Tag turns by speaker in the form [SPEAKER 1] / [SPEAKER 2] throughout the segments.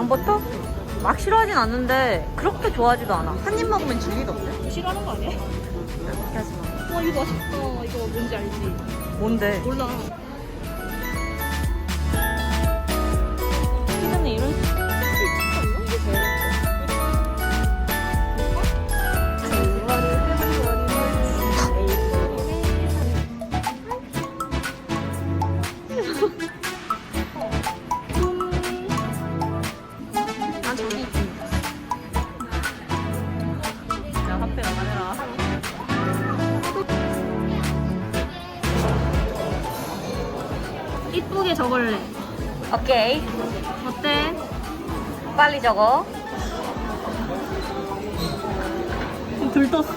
[SPEAKER 1] 강버터? 막 싫어하진 않는데 그렇게 좋아하지도 않아. 한 입 먹으면 질리도 없대.
[SPEAKER 2] 싫어하는 거 아니야?
[SPEAKER 1] 네, 그렇게 하지 마.
[SPEAKER 2] 와 이거 맛있다. 이거 뭔지 알지?
[SPEAKER 1] 뭔데?
[SPEAKER 2] 몰라. 이쁘게 적을래.
[SPEAKER 1] 오케이.
[SPEAKER 2] 어때?
[SPEAKER 1] 빨리 적어.
[SPEAKER 2] 들떴어.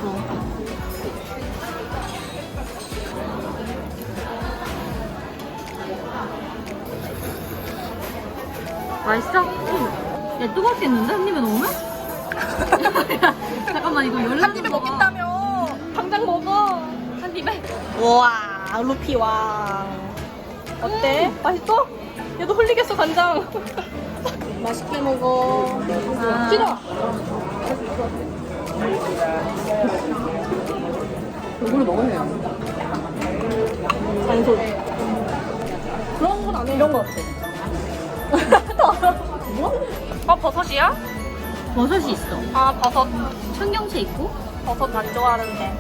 [SPEAKER 1] 맛있어?
[SPEAKER 2] 야 뜨겁게 했는데 한 입에 넣으면? 야, 잠깐만 이거 열한
[SPEAKER 1] 한 입에 먹겠다며.
[SPEAKER 2] 당장 먹어. 한 입에.
[SPEAKER 1] 우와, 루피 왕. 어때? 맛있어? 얘도 흘리겠어, 간장. 맛있게 먹어.
[SPEAKER 2] 아.
[SPEAKER 1] 싫어. 이걸로 먹으네요. 잔소리. 그런 건 안 해. 이런 거 어때? 뭐? 어, 버섯이야?
[SPEAKER 2] 버섯이 있어.
[SPEAKER 1] 아, 버섯.
[SPEAKER 2] 청경채 있고.
[SPEAKER 1] 버섯 안 좋아하는데.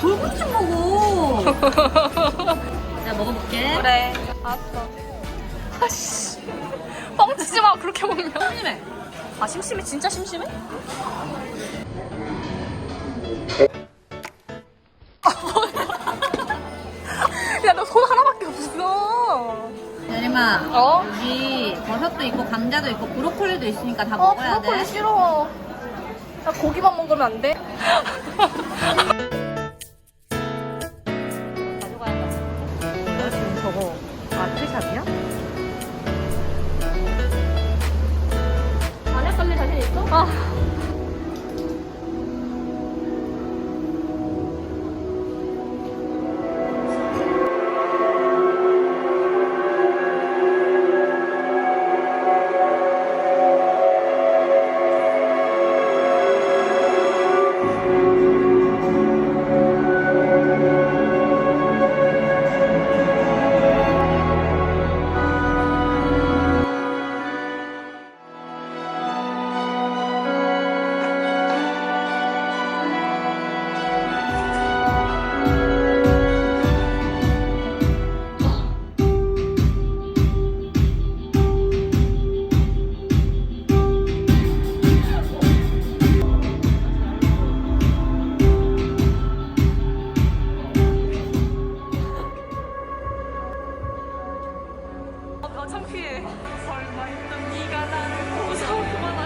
[SPEAKER 2] 좀 먹어. 먹어볼게.
[SPEAKER 1] 그래. 알았어. 아씨. 뻥치지 마, 그렇게 먹으면.
[SPEAKER 2] 심심해.
[SPEAKER 1] 아, 심심해? 진짜 심심해? 야, 너 손 하나밖에 없어.
[SPEAKER 2] 내리마.
[SPEAKER 1] 어?
[SPEAKER 2] 여기 버섯도 있고 감자도 있고 브로콜리도 있으니까 다
[SPEAKER 1] 어,
[SPEAKER 2] 먹어야
[SPEAKER 1] 브로콜리
[SPEAKER 2] 돼.
[SPEAKER 1] 싫어. 나 고기만 먹으면 안 돼? 마트샵이야?
[SPEAKER 2] 안에 빨리 자신 있어?
[SPEAKER 1] 아. 어, 나 창피해. 설마 했던 네가 나를 보고서 그만하.